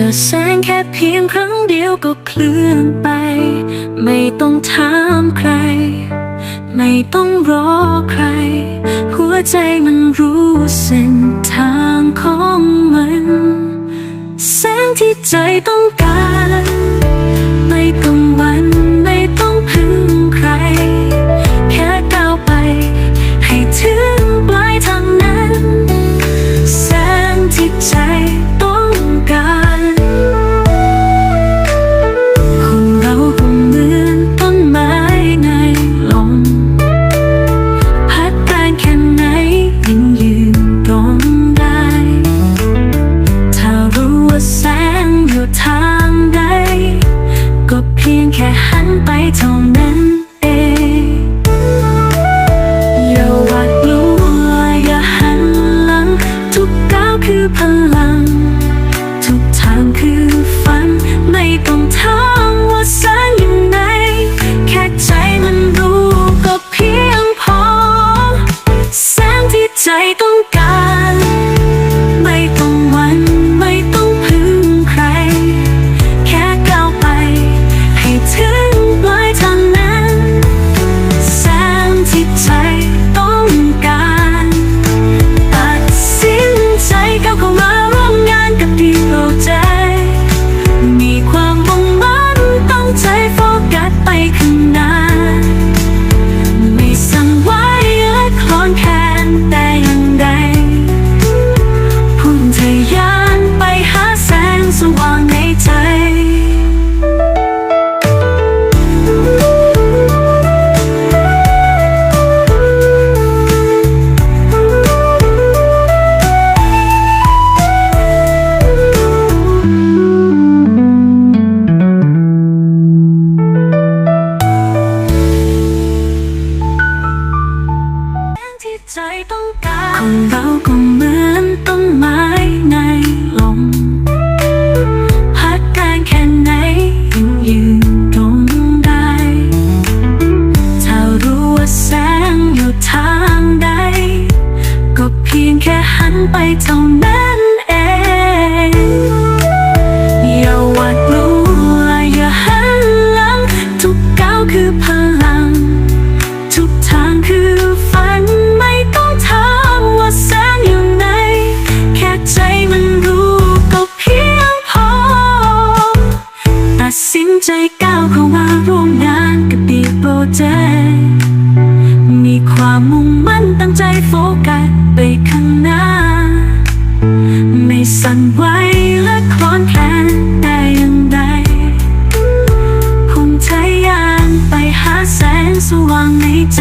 จอแสงแค่เพียงครั้งเดียวก็เคลื่อนไป ไม่ต้องถามใคร ไม่ต้องรอใคร หัวใจมันรู้เส้นทางของมัน แสงที่ใจต้อง ใจต้องการ คนเราก็เหมือนต้นไม้ในลม พัดแรงแค่ไหนยังยืนตรงได้ ถ้ารู้ว่าแสงอยู่ทางใด ก็เพียงแค่หันไปเท่านั้นเองอย่าหวาดกลัวอย่าหันหลัง ทุกก้าคือพ สว่างในใจ